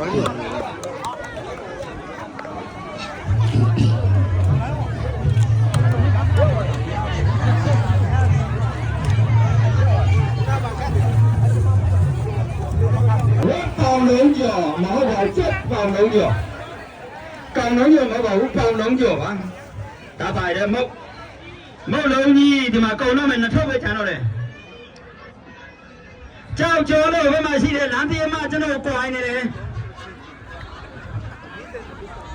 ဝက်ကောင်လုံးကျော်မဟုတ်ပါဘူးစက်ကောင်လုံးကျော်ကောင်လုံးကျော်မဟုတ်ပါဘူးကောင်လုံးကျော်ပါဒါပါရဲမဟုတ်မဟုတ်လုံးကြီးဒီမှာကုန်တော့မယ်နှစ်ထုပ်ပဲခြံတော့တယ်ကြောက်ကျော်လို့ဘယ်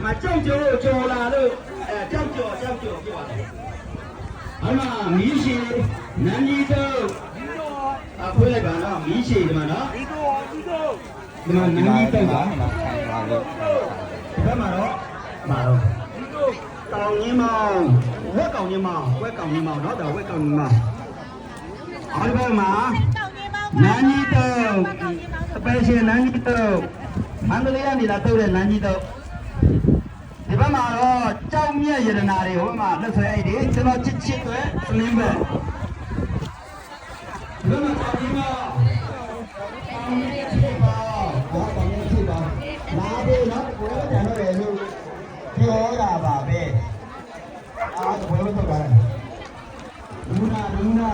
မကြောက်ကြောကြော်လာလို့အဲကြောက်ကြောကြောက်ကြောဖြစ်ပါတယ်အမမီးရှိနန်းကြီးတို့အခွေးလိုက်ပါနော်မီးရှိဒီမှာနော်ဒီတော့ဒီတော့ဒီမှာနန်းကြီးတိုက်ပါနော်ဆိုင်ပါလို့ဒီဘက်မှာတော့မှာတော့ဒီတော့တောင်ရင်းမောင်ဝက်ကောင်ရင်းမောင်ဝက်ကောင်ရင်းမောင်နော်ဒါဝက်ကောင်ရင်းမောင်အဲ့ဒီဘက်မှာနန်းကြီးတို့အပယ်ရှင်နန်းကြီးတို့အင်္ဂလိပ်ကနေလာတော့တဲ့နန်းကြီးတို့ ဒီဘက်မှာတော့ကြောက်မြက်ယရနာတွေဟိုမှာလက်ဆွဲအိတ်တွေကျွန်တော်ချစ်ချစ်တွေသလင်းပဲဒီဘက်မှာဒီမှာလာပြီနော်ကိုယ်ကတန်တော့ရလို့ပြောတာပါပဲအားသဘောလို့ပြောတာလူနာလူနာ